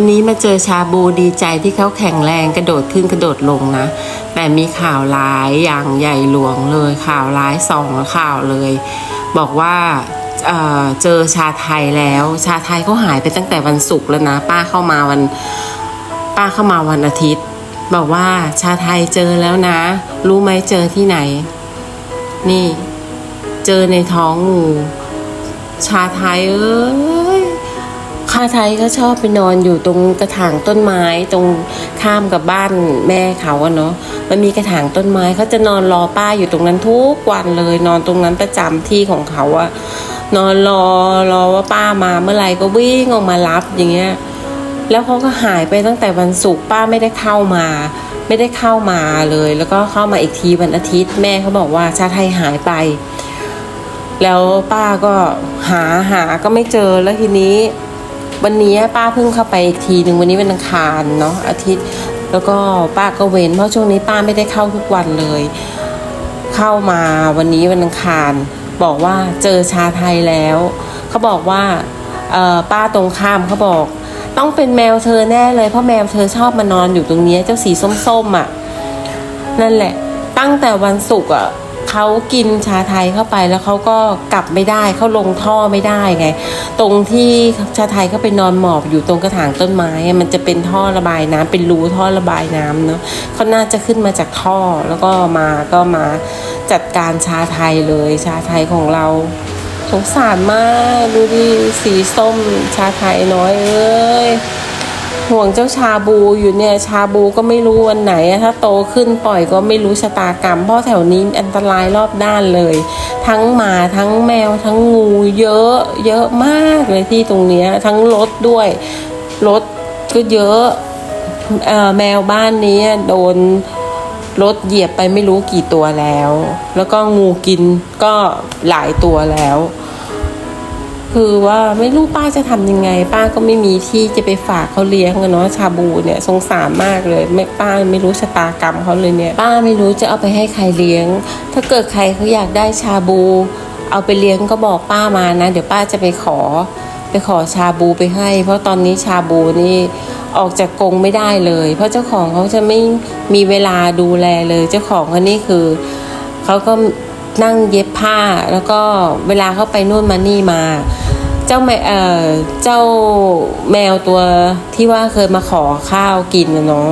วันนี้มาเจอชาบูดีใจที่เขาแข็งแรงกระโดดขึ้นกระโดดลงนะ แต่มีข่าวร้ายอย่างใหญ่หลวงเลย ข่าวร้ายสองข่าวเลย บอกว่าเเจอชาไทยแล้ว ชาไทยเขาหายไปตั้งแต่วันศุกร์แล้วนะ ป้าเข้ามาวัน ป้าเข้ามาวันอาทิตย์ บอกว่าชาไทยเจอแล้วนะ รู้ไหมเจอที่ไหน นี่ เจอในท้องงู ชาไทยเอ้ย ชาไทยก็ชอบไปนอนอยู่ตรงกระถางต้นไม้ตรงข้ามกับบ้านแม่เขาอะเนาะมันมีกระถางต้นไม้เขาจะนอนรอป้าอยู่ตรงนั้นทุกวันเลย นอนตรงนั้นประจำที่ของเขาอะนอนรอรอว่าป้ามาเมื่อไหร่ก็วิ่งออกมารับอย่างเงี้ยแล้วเขาก็หายไปตั้งแต่วันศุกร์ป้าไม่ได้เข้ามา ไม่ได้เข้ามาเลย แล้วก็เข้ามาอีกทีวันอาทิตย์ แม่เขาบอกว่าชาไทยหายไป แล้วป้าก็หาหาก็ไม่เจอแล้วทีนี้ วันนี้ป้าเพิ่งเข้าไปอีกทีหนึ่งวันนี้เป็นอังคารเนาะอาทิตย์ แล้วก็ป้าก็เว้นเพราะช่วงนี้ป้าไม่ได้เข้าทุกวันเลย เข้ามาวันนี้วันอังคาร บอกว่าเจอชาไทยแล้วเขาบอกว่าป้าตรงข้ามเขาบอก ต้องเป็นแมวเธอแน่เลยเพราะแมวเธอชอบมานอนอยู่ตรงนี้เจ้าสีส้มๆอะนั่นแหละ ตั้งแต่วันศุกร์อะ เขากินชาไทยเข้าไปแล้วเขาก็กลับไม่ได้เขาลงท่อไม่ได้ไง ตรงที่ชาไทยเขาไปนอนหมอบอยู่ตรงกระถางต้นไม้ มันจะเป็นท่อระบายน้ำเป็นรูท่อระบายน้ำเนาะเขาน่าจะขึ้นมาจากท่อแล้วก็มาก็มาจัดการชาไทยเลยชาไทยของเราสงสารมาก ดูดิสีส้มชาไทยน้อยเอ้ย ห่วงเจ้าชาบูอยู่เนี่ยชาบูก็ไม่รู้วันไหน ถ้าโตขึ้นปล่อยก็ไม่รู้ชะตากรรม เพราะแถวนี้อันตรายรอบด้านเลย ทั้งหมาทั้งแมวทั้งงูเยอะเยอะมากเลยที่ตรงเนี้ยทั้งรถด้วยรถก็เยอะเอ่อแมวบ้านนี้โดนรถเหยียบไปไม่รู้กี่ตัวแล้ว แล้วก็งูกินก็หลายตัวแล้ว คือว่าไม่รู้ป้าจะทำยังไง ป้าก็ไม่มีที่จะไปฝากเขาเลี้ยงอะเนาะชาบูเนี่ยสงสารมากเลยไม่ป้าไม่รู้ชะตากรรมเขาเลยเนี่ย ป้าไม่รู้จะเอาไปให้ใครเลี้ยง ถ้าเกิดใครเขาอยากได้ชาบู เอาไปเลี้ยงก็บอกป้ามานะ เดี๋ยวป้าจะไปขอไปขอชาบูไปให้ เพราะตอนนี้ชาบูนี่ออกจากกรงไม่ได้เลย เพราะเจ้าของเขาจะไม่มีเวลาดูแลเลย เจ้าของเขานี่คือเขาก็ นั่งเย็บผ้า แล้วก็เวลาเขาไปนู่นมานี่มา เจ้าแมเอ่อเจ้าแมวตัวที่ว่าเคยมาขอข้าวกินนะเนาะ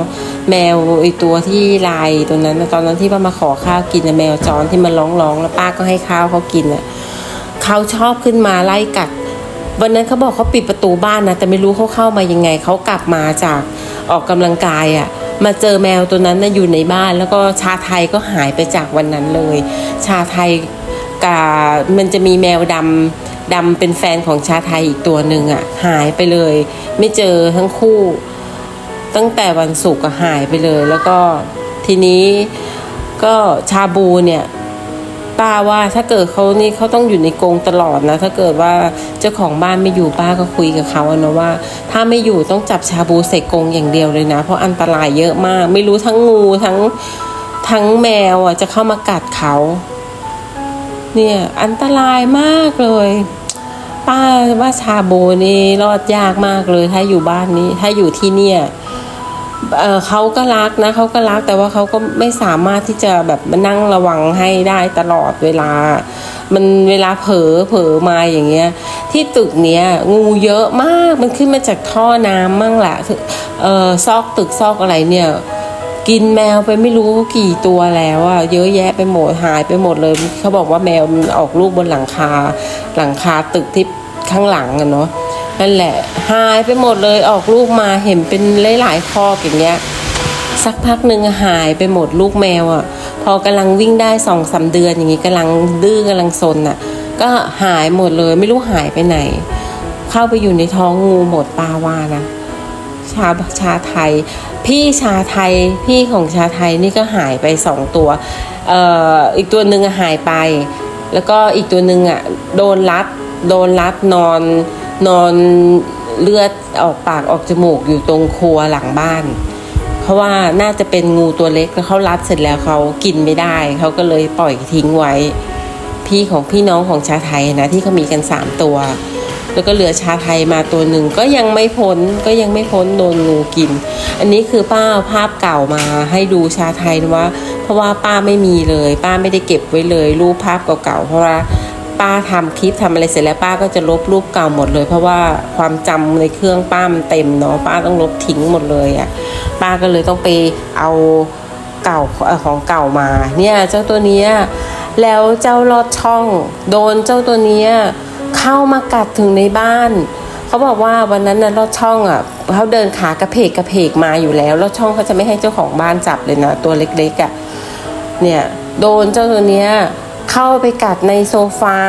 แมวไอตัวที่ลายตัวนั้นตอนนั้นที่ว่ามาขอข้าวกินนะแมวจรที่มันร้องร้องแล้วป้าก็ให้ข้าวเขากินอะเขาชอบขึ้นมาไล่กัดวันนั้นเขาบอกเขาปิดประตูบ้านนะแต่ไม่รู้เขาเข้ามายังไงเขากลับมาจากออกกำลังกายอะ่ะ มาเจอแมวตัวนั้นนะอยู่ในบ้าน แล้วก็ชาไทยก็หายไปจากวันนั้นเลย ชาไทยกับมันจะมีแมวดำดำเป็นแฟนของชาไทยอีกตัวหนึ่งอะ่ะหายไปเลย ไม่เจอทั้งคู่ ตั้งแต่วันศุกร์ก็หายไปเลย แล้วก็ทีนี้ก็ชาบูเนี่ย ป้าว่าถ้าเกิดเขานี่เขาต้องอยู่ในกรงตลอดนะ ถ้าเกิดว่าเจ้าของบ้านไม่อยู่ป้าก็คุยกับเขาอะนะว่า ถ้าไม่อยู่ต้องจับชาบูใส่กรงอย่างเดียวเลยนะ เพราะอันตรายเยอะมาก ไม่รู้ทั้งงูทั้งทั้งแมวอะจะเข้ามากัดเขา เนี่ยอันตรายมากเลย ป้าว่าชาบูนี่รอดยากมากเลยถ้าอยู่บ้านนี้ ถ้าอยู่ที่เนี่ย เออเขาก็รักนะเขาก็รักแต่ว่าเขาก็ไม่สามารถที่จะแบบมานั่งระวังให้ได้ตลอดเวลา มันเวลาเผลอเผลอมาอย่างเงี้ย ที่ตึกเนี้ยงูเยอะมากมันขึ้นมาจากท่อน้ำมั่งแหละเออซอกตึกซอกอะไรเนี่ยกินแมวไปไม่รู้กี่ตัวแล้วอะเยอะแยะไปหมดหายไปหมดเลยเขาบอกว่าแมวมันออกลูกบนหลังคา หลังคาตึกที่ข้างหลังอะเนาะ นั่นแหละ หายไปหมดเลยออกลูกมาเห็นเป็นหลายๆคอกอย่างเงี้ยสักพักหนึ่งหายไปหมดลูกแมวอะ่ะ พอกำลังวิ่งได้สองสามเดือนอย่างงี้กำลังดื้อกำลังซนอะ ก็หายหมดเลยไม่รู้หายไปไหน เข้าไปอยู่ในท้องงูหมดปาว่านะชาชาไทย พี่ชาไทยพี่ของชาไทยนี่ก็หายไปสองตัวเอ่ออีกตัวหนึ่งหายไป แล้วก็อีกตัวหนึ่งอะโดนรัดโดนรัดนอน นอนเลือดออกปากออกจมูกอยู่ตรงครัวหลังบ้าน เพราะว่าน่าจะเป็นงูตัวเล็กแล้วเขารัดเสร็จแล้วเขากินไม่ได้ เขาก็เลยปล่อยทิ้งไว้ พี่ของพี่น้องของชาไทยนะที่เขามีกันสามตัว แล้วก็เหลือชาไทยมาตัวหนึ่งก็ยังไม่พ้นก็ยังไม่พ้นโดนงูกิน อันนี้คือป้าเอาภาพเก่ามาให้ดูชาไทยนะว่า เพราะว่าป้าไม่มีเลย ป้าไม่ได้เก็บไว้เลย รูปภาพเก่าๆเพราะว่า ป้าทำคลิปทำอะไรเสร็จแล้วป้าก็จะลบรูปเก่าหมดเลย เพราะว่าความจำในเครื่องป้ามันเต็มเนาะป้าต้องลบทิ้งหมดเลยอะ่ะป้าก็เลยต้องไปเอาเก่าของเก่ามาเนี่ยเจ้าตัวเนี้ยแล้วเจ้าลอดช่อง โดนเจ้าตัวเนี้ยเข้ามากัดถึงในบ้านเขาบอกว่าวันนั้นน่ะลอดช่องอะเขาเดินขากระเพกกระเพกมาอยู่แล้วลอดช่องเขาจะไม่ให้เจ้าของบ้านจับเลยนะตัวเล็กๆอะเนี่ยโดนเจ้าตัวเนี้ย เข้าไปกัดในโซฟา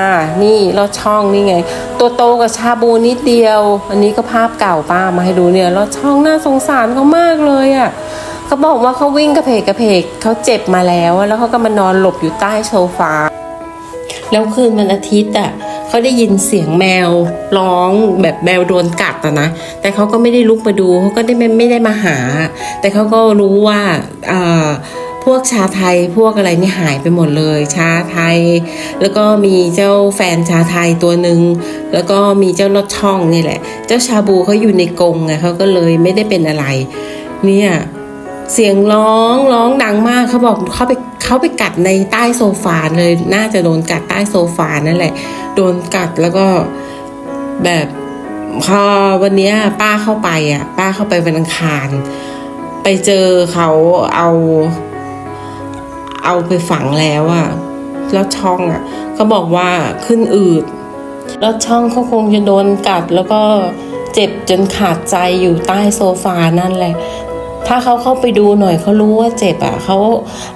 นี่ลอดช่องนี่ไง ตัวโตกับชาบูนิดเดียว อันนี้ก็ภาพเก่าป้ามาให้ดูเนี่ยลอดช่องน่าสงสารเขามากเลยอะเขาบอกว่าเขาวิ่งกระเพกกระเพกเขาเจ็บมาแล้ว แล้วเขาก็มานอนหลบอยู่ใต้โซฟา แล้วคืนวันอาทิตย์อะเขาได้ยินเสียงแมวร้องแบบแมวโดนกัดอะนะ แต่เขาก็ไม่ได้ลุกมาดูเขาก็ได้ไม่ได้มาหา แต่เขาก็รู้ว่าอ่อพ วกชาไทยพวกอะไรนี่หายไปหมดเลย ชาไทย แล้วก็มีเจ้าแฟนชาไทยตัวหนึ่งแล้วก็มีเจ้าลอดช่องนี่แหละ เจ้าชาบูเขาอยู่ในกรงไงเขาก็เลยไม่ได้เป็นอะไร เนี่ยเสียงร้องร้องดังมากเขาบอกเขาไปเขาไปกัดในใต้โซฟาเลย น่าจะโดนกัดใต้โซฟานั่นแหละ โดนกัดแล้วก็แบบพอวันนี้ป้าเข้าไปอะ ป้าเข้าไปวันอังคาร ไปเจอเขาเอา เอาไปฝังแล้วอะแล้วช่องอะเขาบอกว่าขึ้นอืด แล้วช่องเขาคงจะโดนกัดแล้วก็เจ็บจนขาดใจอยู่ใต้โซฟานั่นแหละ ถ้าเขาเข้าไปดูหน่อยเขารู้ว่าเจ็บอะเขา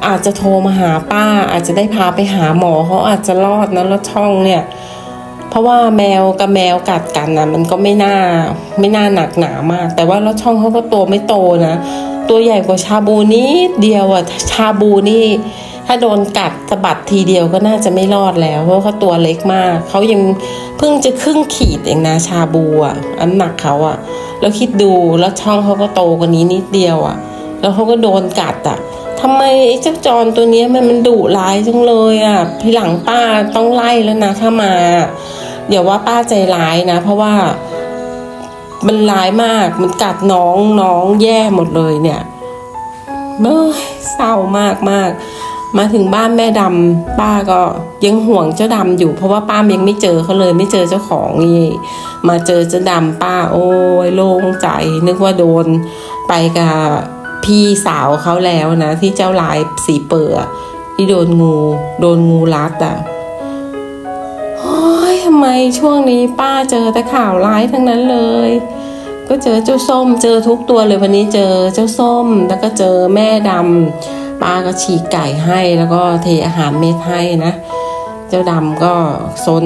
อาจจะโทรมาหาป้า อาจจะได้พาไปหาหมอเขาอาจจะรอดนะแล้วช่องเนี่ย เพราะว่าแมวกับแมวกัดกันนะมันก็ไม่น่าไม่น่าหนักหนามาก แต่ว่าแล้วช่องเขาก็ตัวไม่โตนะ ตัวใหญ่กว่าชาบูนิดเดียวอะชาบูนี่ถ้าโดนกัดสะบัดทีเดียวก็น่าจะไม่รอดแล้ว เพราะเขาตัวเล็กมาก เขายังเพิ่งจะครึ่งขีดเองนะชาบูอะอันหนักเขาอะ แล้วคิดดูแล้วช่องเขาก็โตกว่านี้นิดเดียวอะ แล้วเขาก็โดนกัดอะทำไมไอ้เจ้าจรตัวนี้มันมันดุร้ายจังเลยอะทีหลังป้าต้องไล่แล้วนะถ้ามา เดี๋ยวว่าป้าใจร้ายนะ เพราะว่ามันร้ายมากมันกัดน้องน้องแย่หมดเลยเนี่ยเอ้ยเศร้ามากมากมาถึงบ้านแม่ดำป้าก็ยังห่วงเจ้าดำอยู่ เพราะว่าป้ายังไม่เจอเขาเลยไม่เจอเจ้าของนี่มาเจอเจ้าดำป้าโอ้ยโล่งใจ นึกว่าโดนไปกับพี่สาวเขาแล้วนะ ที่เจ้าลายสีเปื่อที่โดนงู โดนงูรัดอะำไมช่วงนี้ป้าเจอแต่ข่าวร้ายทั้งนั้นเลย ก็เจอเจ้าส้ม เจอทุกตัวเลยวันนี้เจอเจ้าส้ม แล้วก็เจอแม่ดำป้าก็ฉีกไก่ให้แล้วก็เทอาหารเม็ดให้นะ เจ้าดำก็ซน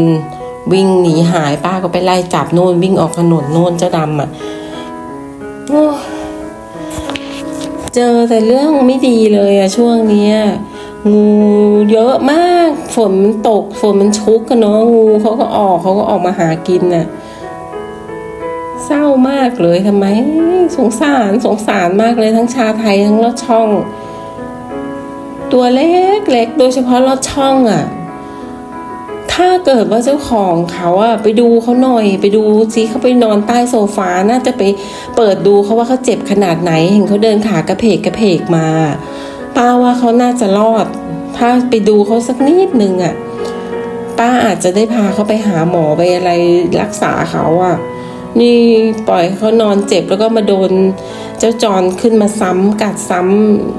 วิ่งหนีหายป้าก็ไปไล่จับโน่นวิ่งออกถนนโน่นเจ้าดำอะเจอแต่เรื่องไม่ดีเลยอะช่วงเนี้ย งูเยอะมาก ฝนมันตก ฝนมันชุกกันเนาะงูเขาก็ออกเขาก็ออกมาหากินน่ะ เศร้ามากเลยทำไม สงสารสงสารมากเลยทั้งชาไทยทั้งลอดช่อง ตัวเล็กเล็กโดยเฉพาะลอดช่องอะ ถ้าเกิดว่าเจ้าของเขาอะไปดูเขาหน่อย ไปดูซิเขาไปนอนใต้โซฟาน่าจะไปเปิดดูเขาว่าเขาเจ็บขนาดไหน เห็นเขาเดินขากระเพกกระเพกมา ป้าว่าเขาน่าจะรอด ถ้าไปดูเขาสักนิดนึงอะป้าอาจจะได้พาเขาไปหาหมอไปอะไรรักษาเขาอะนี่ปล่อยเขานอนเจ็บแล้วก็มาโดนเจ้าจรขึ้นมาซ้ำกัดซ้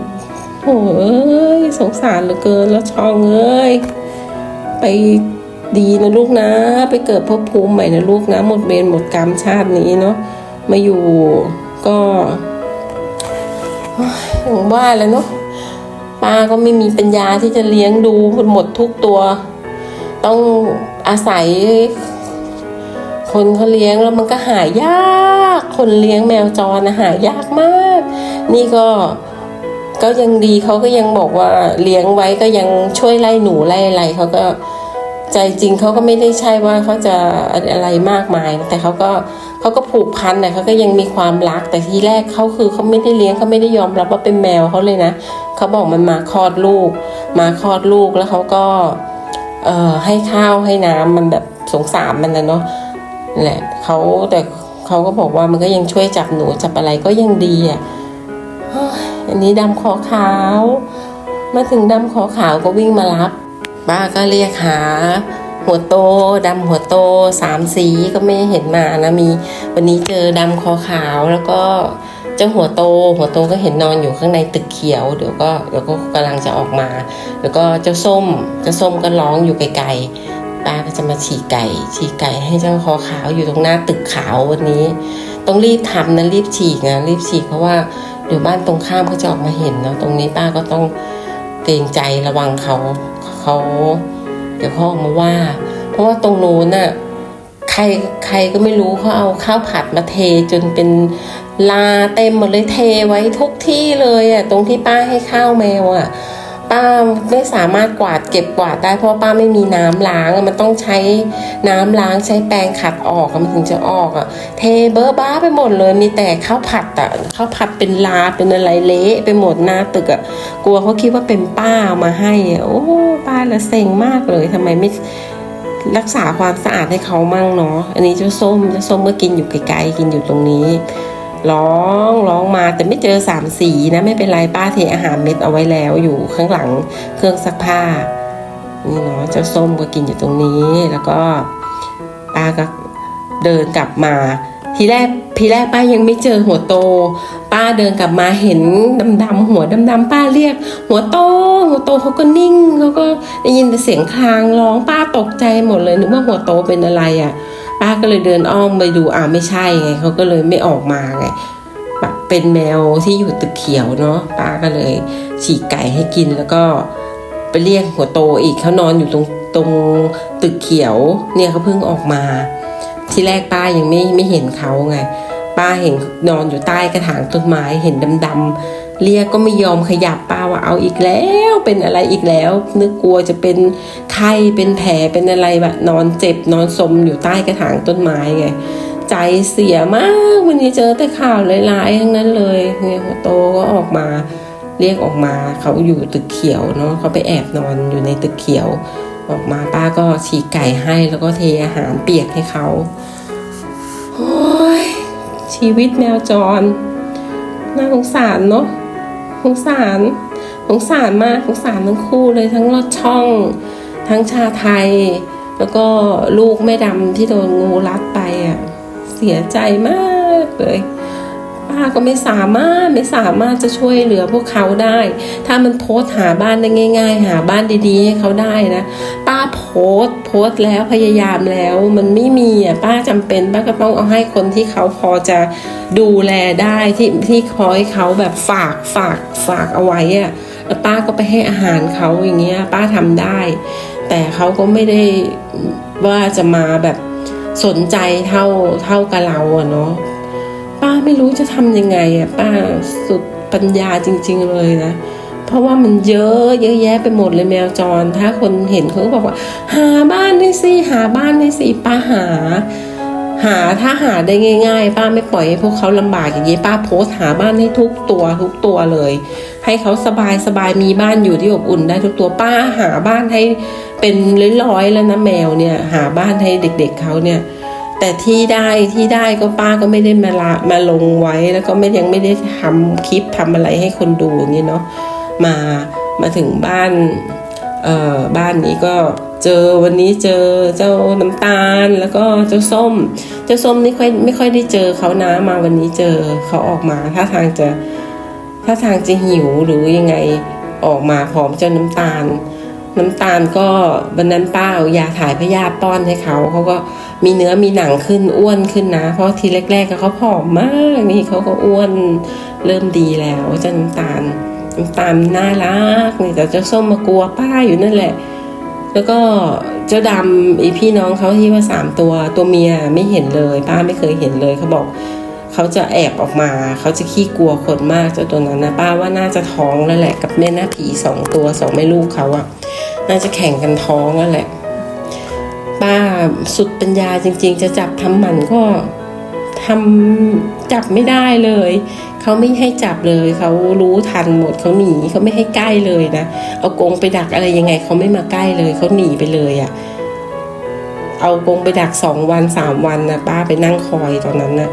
ำโอ้ยสงสารเหลือเกินแล้วชองเอ้ยไปดีนะลูกนะ ไปเกิดภพภูมิใหม่นะลูกนะ หมดเวรหมดกรรมชาตินี้เนาะมาอยู่ก็อ้ยอย่างว่าแล้วเนาะ ป้าก็ไม่มีปัญญาที่จะเลี้ยงดูหมดทุกตัว ต้องอาศัย คนเขาเลี้ยงแล้วมันก็หายากคนเลี้ยงแมวจรนะหายากมาก นี่ก็ก็ยังดีเขาก็ยังบอกว่าเลี้ยงไว้ก็ยังช่วยไล่หนูไล่อะไรเขาก็ใจจริงเขาก็ไม่ได้ใช่ว่าเขาจะอะไรมากมาย แต่เขาก็ เขาก็ผูกพันแต่เขาก็ยังมีความรักแต่ทีแรกเขาคือเขาไม่ได้เลี้ยงเขาไม่ได้ยอมรับว่าเป็นแมวเขาเลยนะเขาบอกมันมาคลอดลูก มาคลอดลูกแล้วเขาก็เอ่อให้ข้าวให้น้ำมันแบบสงสารมันนะเนาะแหละเขาแต่เขาก็บอกว่ามันก็ยังช่วยจับหนูจับอะไรก็ยังดีอะอันนี้ดำคอขาว มาถึงดำคอขาวก็วิ่งมารับ ป้าก็เรียกหา หัวโตดำหัวโตสามสีก็ไม่เห็นมานะมี วันนี้เจอดำคอขาวแล้วก็เจ้าหัวโต หัวโตก็เห็นนอนอยู่ข้างในตึกเขียวเดี๋ยวก็เดี๋ยวก็กำลังจะออกมา แล้วก็เจ้าส้มเจ้าส้มก็ร้องอยู่ไกลๆป้าก็จะมาฉีกไก่ ฉีกไก่ให้เจ้าคอขาวอยู่ตรงหน้าตึกขาววันนี้ ต้องรีบทำนะรีบฉีกนะรีบฉีกเพราะว่าเดี๋ยวบ้านตรงข้ามเขาจะออกมาเห็นเนาะตรงนี้ป้าก็ต้องเกรงใจระวังเขาเขา เดี๋ยวเขาออกมาว่า เพราะว่าตรงโน้นน่ะใครใครก็ไม่รู้เขาเอาข้าวผัดมาเทจนเป็นลาเต็มหมดเลยเทไว้ทุกที่เลยอะตรงที่ป้าให้ข้าวแมวอะ ป้าไม่สามารถกวาดเก็บกวาดได้เพราะป้าไม่มีน้ำล้างมันต้องใช้น้ำล้างใช้แปรงขัดออกมันถึงจะออกอะ เทเบอร์บ้าไปหมดเลยมีแต่ข้าวผัดอะข้าวผัดเป็นลาเป็นอะไรเละไปหมดหน้าตึกอะกลัวเขาคิดว่าเป็นป้าเอามาให้อะโอ้ป้าละเซ็งมากเลยทำไมไม่รักษาความสะอาดให้เขามั่งเนาะอันนี้เจ้าส้มเจ้าส้มก็กินอยู่ไกลๆกินอยู่ตรงนี้ ร้องร้องมาแต่ไม่เจอสามสีนะไม่เป็นไรป้าเทอาหารเม็ดเอาไว้แล้วอยู่ข้างหลังเครื่องซักผ้านี่เนาะเจ้าส้มก็กินอยู่ตรงนี้ แล้วก็ป้าก็เดินกลับมา ทีแรกทีแรกป้ายังไม่เจอหัวโต ป้าเดินกลับมาเห็นดำๆหัวดำๆป้าเรียก หัวโต หัวโตเขาก็นิ่งเขาก็ได้ยินแต่เสียงคลางร้องป้าตกใจหมดเลยนึกว่าหัวโตเป็นอะไรอะ ป้าก็เลยเดินอ้อมไปดูอ่าไม่ใช่ไงเขาก็เลยไม่ออกมาไงแบบเป็นแมวที่อยู่ตึกเขียวเนาะป้าก็เลยฉีกไก่ให้กินแล้วก็ไปเรียกหัวโตอีกเขานอนอยู่ตรงตรงตึกเขียวเนี่ยเขาเพิ่งออกมา ที่แรกป้ายังไม่ไม่เห็นเขาไง ป้าเห็นนอนอยู่ใต้กระถางต้นไม้เห็นดำๆ เรียกก็ไม่ยอมขยับป้าว่าเอาอีกแล้วเป็นอะไรอีกแล้ว นึกกลัวจะเป็นไข้เป็นแผลเป็นอะไรแบบนอนเจ็บนอนสมอยู่ใต้กระถางต้นไม้ไงใจเสียมากวันนี้เจอแต่ข่าวร้ายๆทั้งนั้นเลยเนี่ยโตก็ออกมาเรียกออกมาเขาอยู่ตึกเขียวเนาะเขาไปแอบนอนอยู่ในตึกเขียว ออกมาป้าก็ฉีกไก่ให้แล้วก็เทอาหารเปียกให้เขาโอ้ยชีวิตแมวจรน่าสงสารเนาะ งสารสงสารมากสงสารทั้งคู่เลยทั้งรอดช่อง ทั้งชาไทย แล้วก็ลูกแม่ดำที่โดนงูรัดไปอะเสียใจมากเลย ป้าก็ไม่สามารถไม่สามารถจะช่วยเหลือพวกเขาได้ ถ้ามันโพสหาบ้านได้ง่าย ๆ หาบ้านดีๆให้เขาได้นะ ป้าโพสโพสแล้วพยายามแล้ว มันไม่มีอะป้าจำเป็นป้าก็ต้องเอาให้คนที่เขาพอจะดูแลได้ที่ที่พอให้เขาแบบฝากฝากฝากเอาไว้อะแล้วป้าก็ไปให้อาหารเขาอย่างเงี้ย ป้าทำได้ แต่เขาก็ไม่ได้ว่าจะมาแบบสนใจเท่าเท่ากับเราอะเนาะ ป้าไม่รู้จะทำยังไงอะป้าสุดปัญญาจริง ๆเลยนะเพราะว่ามันเยอะเยอะแยะไปหมดเลยแมวจร ถ้าคนเห็นเขาก็บอกว่า หาบ้านให้สิหาบ้านให้สิป้าหา หาถ้าหาได้ง่าย ๆ ป้าไม่ปล่อยให้พวกเขาลำบากอย่างนี้ป้าโพสต์หาบ้านให้ทุกตัวทุกตัวเลย ให้เขาสบายสบายมีบ้านอยู่ที่อบอุ่นได้ทุกตัวป้าหาบ้านให้เป็นร้อยๆแล้วนะแมวเนี่ย หาบ้านให้เด็ก ๆเขาเนี่ย แต่ที่ได้ที่ได้ก็ป้าก็ไม่ได้มาละมาลงไว้แล้วก็ไม่ยังไม่ได้ทำคลิปทำอะไรให้คนดูอย่างนี้เนาะมามาถึงบ้านเอ่อบ้านนี้ก็เจอวันนี้เจอเจ้าน้ำตาลแล้วก็เจ้าส้ม เจ้าส้มนี่ค่อยไม่ค่อยได้เจอเขานะมาวันนี้เจอเขาออกมาท่าทางจะท่าทางจะหิวหรือยังไงออกมาพร้อมเจ้าน้ำตาล น้ำตาลก็วันนั้นป้าเอายาถ่ายพยาธิป้อนให้เขาเขาก็มีเนื้อมีหนังขึ้นอ้วนขึ้นนะ เพราะทีแรกๆเขาผอมมากนี่เขาก็อ้วนเริ่มดีแล้วเจ้าน้ำตาลน้ำตาลน่ารักนี่แต่เจ้าส้มมากลัวป้าอยู่นั่นแหละ แล้วก็เจ้าดำอีพี่น้องเขาที่ว่าสามตัวตัวเมียไม่เห็นเลย ป้าไม่เคยเห็นเลยเขาบอกเขาจะแอบออกมาเขาจะขี้กลัวคนมากเจ้าตัวนั้นนะป้าว่าน่าจะท้องแล้วแหละกับแม่หน้าผีสองตัวสองแม่ลูกเขาอะ น่าจะแข่งกันท้องแล้วแหละ ป้าสุดปัญญาจริง ๆ จะจับทำหมันก็ทำจับไม่ได้เลย เขาไม่ให้จับเลยเขารู้ทันหมดเขาหนีเขาไม่ให้ใกล้เลยนะเอากงไปดักอะไรยังไงเขาไม่มาใกล้เลยเขาหนีไปเลยอะ่ะเอากงไปดักสองวันสามวันนะป้าไปนั่งคอยตอนนั้นนะ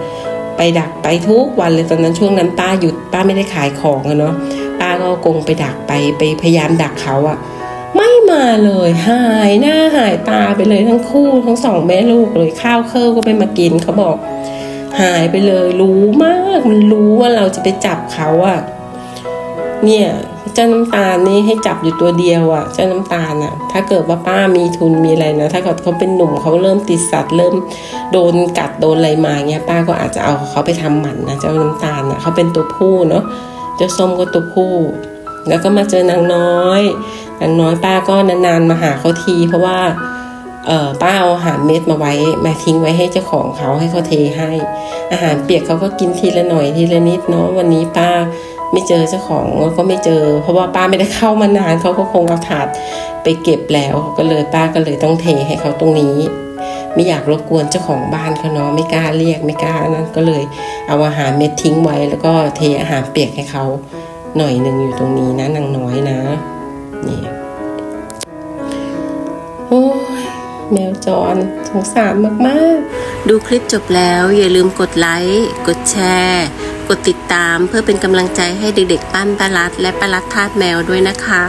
ไปดักไปทุกวันเลยตอนนั้นช่วงนั้นป้าหยุดป้าไม่ได้ขายของอะเนาะป้าก็เอากงไปดักไปไปพยายามดักเขาอะ ไม่มาเลยหายหน้าหายตาไปเลยทั้งคู่ทั้งสองแม่ลูกเลยข้าวเคิลก็ไม่มากินเขาบอก หายไปเลยรู้มากมันรู้ว่าเราจะไปจับเขาอะเนี่ยเจ้าน้ำตาลนี่ให้จับอยู่ตัวเดียวอะเจ้าน้ำตาลอะถ้าเกิดว่าป้ามีทุนมีอะไรนะ ถ้าเกิดเขาเป็นหนุ่มเขาเริ่มติดสัตว์เริ่มโดนกัดโดนอะไรมาเงี้ยป้าก็อาจจะเอาเขาไปทำหมันนะเจ้าน้ำตาลอะเขาเป็นตัวผู้เนาะเจ้าส้มก็ตัวผู้ แล้วก็มาเจอนางน้อย นางน้อยป้าก็นานๆมาหาเขาที เพราะว่าเออป้าเอาอาหารเม็ดมาไว้ มาทิ้งไว้ให้เจ้าของเขาให้เขาเทให้ อาหารเปียกเขาก็กินทีละหน่อยทีละนิดเนาะวันนี้ป้าไม่เจอเจ้าของก็ไม่เจอ เพราะว่าป้าไม่ได้เข้ามานานเขาก็คงเอาถาดไปเก็บแล้วก็เลยป้าก็เลยต้องเทให้เขาตรงนี้ ไม่อยากรบกวนเจ้าของบ้านเขาเนาะไม่กล้าเรียกไม่กล้านั้นก็เลยเอาอาหารเม็ดทิ้งไว้ แล้วก็เทอาหารเปียกให้เขาหน่อยหนึ่งอยู่ตรงนี้นะนางน้อยนะ นี่โอ้ยแมวจรสงสารมาก ๆ ดูคลิปจบแล้วอย่าลืมกดไลค์กดแชร์ กดติดตามเพื่อเป็นกำลังใจให้เด็ก ๆ ปั้นปลารัด และปลารัดทาดแมวด้วยนะคะ